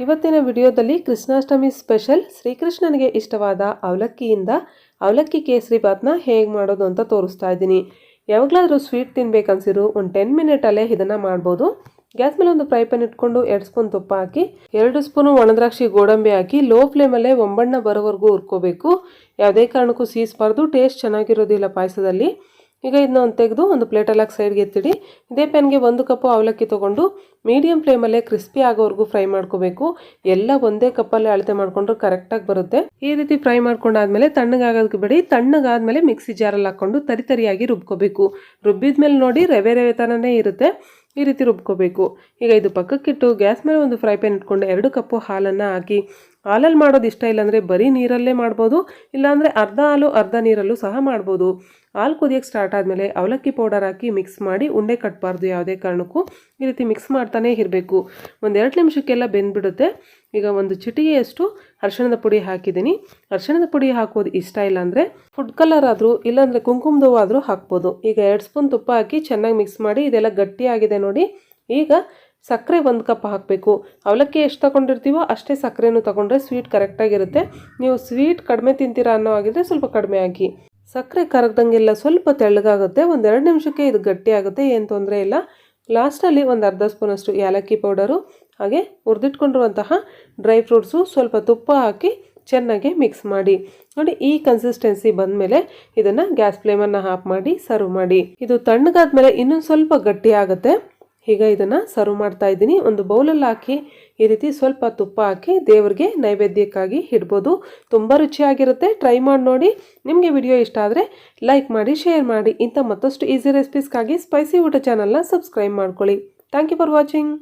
ಇವತ್ತಿನ ವಿಡಿಯೋದಲ್ಲಿ ಕೃಷ್ಣಾಷ್ಟಮಿ ಸ್ಪೆಷಲ್ ಶ್ರೀಕೃಷ್ಣನಿಗೆ ಇಷ್ಟವಾದ ಅವಲಕ್ಕಿಯಿಂದ ಅವಲಕ್ಕಿ ಕೇಸರಿ ಬಾತ್ನ ಹೇಗೆ ಮಾಡೋದು ಅಂತ ತೋರಿಸ್ತಾ ಇದ್ದೀನಿ. ಯಾವಾಗಲಾದರೂ ಸ್ವೀಟ್ ತಿನ್ಬೇಕನ್ಸಿರು ಒಂದು ಟೆನ್ ಮಿನಿಟಲ್ಲೇ ಇದನ್ನು ಮಾಡ್ಬೋದು. ಗ್ಯಾಸ್ ಮೇಲೆ ಒಂದು ಫ್ರೈ ಪ್ಯಾನ್ ಇಟ್ಕೊಂಡು ಎರಡು ಸ್ಪೂನ್ ತುಪ್ಪ ಹಾಕಿ, ಎರಡು ಸ್ಪೂನು ಒಣದ್ರಾಕ್ಷಿ ಗೋಡಂಬಿ ಹಾಕಿ ಲೋ ಫ್ಲೇಮಲ್ಲೇ ಒಂಬಣ್ಣ ಬರೋವರೆಗೂ ಹುರ್ಕೋಬೇಕು. ಯಾವುದೇ ಕಾರಣಕ್ಕೂ ಸೀಸ್ಬಾರ್ದು, ಟೇಸ್ಟ್ ಚೆನ್ನಾಗಿರೋದಿಲ್ಲ ಪಾಯಸದಲ್ಲಿ. ಈಗ ಇದನ್ನ ಒಂದು ತೆಗೆದು ಒಂದು ಪ್ಲೇಟಲ್ಲಿ ಹಾಕಿ ಸೈಡ್ಗೆ ಎತ್ತಿಡಿ. ಇದೇ ಪ್ಯಾನ್ಗೆ ಒಂದು ಕಪ್ಪು ಅವಲಕ್ಕಿ ತೊಗೊಂಡು ಮೀಡಿಯಂ ಫ್ಲೇಮಲ್ಲೇ ಕ್ರಿಸ್ಪಿ ಆಗೋವರೆಗೂ ಫ್ರೈ ಮಾಡ್ಕೋಬೇಕು. ಎಲ್ಲ ಒಂದೇ ಕಪ್ಪಲ್ಲೇ ಅಳತೆ ಮಾಡಿಕೊಂಡ್ರೆ ಕರೆಕ್ಟಾಗಿ ಬರುತ್ತೆ. ಈ ರೀತಿ ಫ್ರೈ ಮಾಡ್ಕೊಂಡಾದ್ಮೇಲೆ ತಣ್ಣಗಾಗೋದಕ್ಕೆ ಬಿಡಿ. ತಣ್ಣಗಾದ್ಮೇಲೆ ಮಿಕ್ಸಿ ಜಾರಲ್ಲಿ ಹಾಕ್ಕೊಂಡು ತರಿ ತರಿಯಾಗಿ ರುಬ್ಕೋಬೇಕು. ರುಬ್ಬಿದ್ಮೇಲೆ ನೋಡಿ ರವೆ ರವೆ ಥರನೇ ಇರುತ್ತೆ. ಈ ರೀತಿ ರುಬ್ಕೋಬೇಕು. ಈಗ ಇದು ಪಕ್ಕಕ್ಕಿಟ್ಟು ಗ್ಯಾಸ್ ಮೇಲೆ ಒಂದು ಫ್ರೈ ಪ್ಯಾನ್ ಇಟ್ಕೊಂಡು ಎರಡು ಕಪ್ಪು ಹಾಲನ್ನು ಹಾಕಿ ಹಾಲಲ್ಲಿ ಮಾಡೋದು ಇಷ್ಟ ಇಲ್ಲಾಂದರೆ ಬರೀ ನೀರಲ್ಲೇ ಮಾಡ್ಬೋದು, ಇಲ್ಲಾಂದರೆ ಅರ್ಧ ಹಾಲು, ಅರ್ಧ ನೀರಲ್ಲೂ ಸಹ ಮಾಡ್ಬೋದು. ಹಾಲು ಕುದಿಯೋಕ್ಕೆ ಸ್ಟಾರ್ಟ್ ಆದಮೇಲೆ ಅವಲಕ್ಕಿ ಪೌಡರ್ ಹಾಕಿ ಮಿಕ್ಸ್ ಮಾಡಿ ಉಂಡೆ ಕಟ್ಟಬಾರ್ದು ಯಾವುದೇ ಕಾರಣಕ್ಕೂ. ಈ ರೀತಿ ಮಿಕ್ಸ್ ಮಾಡ್ತಾನೇ ಇರಬೇಕು. ಒಂದು ಎರಡು ನಿಮಿಷಕ್ಕೆಲ್ಲ ಬೆಂದ್ಬಿಡುತ್ತೆ. ಈಗ ಒಂದು ಚಿಟಿಗೆಯಷ್ಟು ಅರ್ಶಿಣದ ಪುಡಿ ಹಾಕಿದ್ದೀನಿ. ಅರ್ಶಿಣದ ಪುಡಿ ಹಾಕೋದು ಇಷ್ಟ ಇಲ್ಲ ಅಂದರೆ ಫುಡ್ ಕಲರ್ ಆದರೂ, ಇಲ್ಲಾಂದರೆ ಕುಂಕುಮದವು ಆದರೂ ಹಾಕ್ಬೋದು. ಈಗ ಎರಡು ಸ್ಪೂನ್ ತುಪ್ಪ ಹಾಕಿ ಚೆನ್ನಾಗಿ ಮಿಕ್ಸ್ ಮಾಡಿ, ಇದೆಲ್ಲ ಗಟ್ಟಿಯಾಗಿದೆ ನೋಡಿ. ಈಗ ಸಕ್ಕರೆ ಒಂದು ಕಪ್ ಹಾಕಬೇಕು. ಅವಲಕ್ಕಿ ಎಷ್ಟು ತಗೊಂಡಿರ್ತೀವೋ ಅಷ್ಟೇ ಸಕ್ಕರೆನೂ ತಗೊಂಡ್ರೆ ಸ್ವೀಟ್ ಕರೆಕ್ಟಾಗಿರುತ್ತೆ ನೀವು ಸ್ವೀಟ್ ಕಡಿಮೆ ತಿಂತೀರಾ ಅನ್ನೋ ಆಗಿದ್ರೆ ಸ್ವಲ್ಪ ಕಡಿಮೆ ಹಾಕಿ. ಸಕ್ಕರೆ ಕರಗ್ದಂಗೆಲ್ಲ ಸ್ವಲ್ಪ ತೆಳ್ಳಗಾಗುತ್ತೆ. ಒಂದೆರಡು ನಿಮಿಷಕ್ಕೆ ಇದು ಗಟ್ಟಿ ಆಗುತ್ತೆ, ಏನು ತೊಂದರೆ ಇಲ್ಲ. ಲಾಸ್ಟಲ್ಲಿ ಒಂದು ಅರ್ಧ ಸ್ಪೂನಷ್ಟು ಏಲಕ್ಕಿ ಪೌಡರು ಹಾಗೆ ಹುರಿದಿಟ್ಕೊಂಡಿರುವಂತಹ ಡ್ರೈ ಫ್ರೂಟ್ಸು ಸ್ವಲ್ಪ ತುಪ್ಪ ಹಾಕಿ ಚೆನ್ನಾಗಿ ಮಿಕ್ಸ್ ಮಾಡಿ. ನೋಡಿ, ಈ ಕನ್ಸಿಸ್ಟೆನ್ಸಿ ಬಂದಮೇಲೆ ಇದನ್ನು ಗ್ಯಾಸ್ ಫ್ಲೇಮನ್ನು ಆಫ್ ಮಾಡಿ ಸರ್ವ್ ಮಾಡಿ. ಇದು ತಣ್ಣಗಾದ ಮೇಲೆ ಇನ್ನೊಂದು ಸ್ವಲ್ಪ ಗಟ್ಟಿ ಆಗುತ್ತೆ. ಈಗ ಇದನ್ನು ಸರ್ವ್ ಮಾಡ್ತಾ ಇದ್ದೀನಿ. ಒಂದು ಬೌಲಲ್ಲಿ ಹಾಕಿ ಈ ರೀತಿ ಸ್ವಲ್ಪ ತುಪ್ಪ ಹಾಕಿ ದೇವರಿಗೆ ನೈವೇದ್ಯಕ್ಕಾಗಿ ಇಡ್ಬೋದು. ತುಂಬ ರುಚಿಯಾಗಿರುತ್ತೆ. ಟ್ರೈ ಮಾಡಿ ನೋಡಿ. ನಿಮಗೆ ವಿಡಿಯೋ ಇಷ್ಟ ಆದರೆ ಲೈಕ್ ಮಾಡಿ ಶೇರ್ ಮಾಡಿ. ಇಂಥ ಮತ್ತಷ್ಟು ಈಸಿ ರೆಸಿಪೀಸ್ಗಾಗಿ ಸ್ಪೈಸಿ ಊಟ ಚಾನಲ್ನ ಸಬ್ಸ್ಕ್ರೈಬ್ ಮಾಡ್ಕೊಳ್ಳಿ. Thank you for watching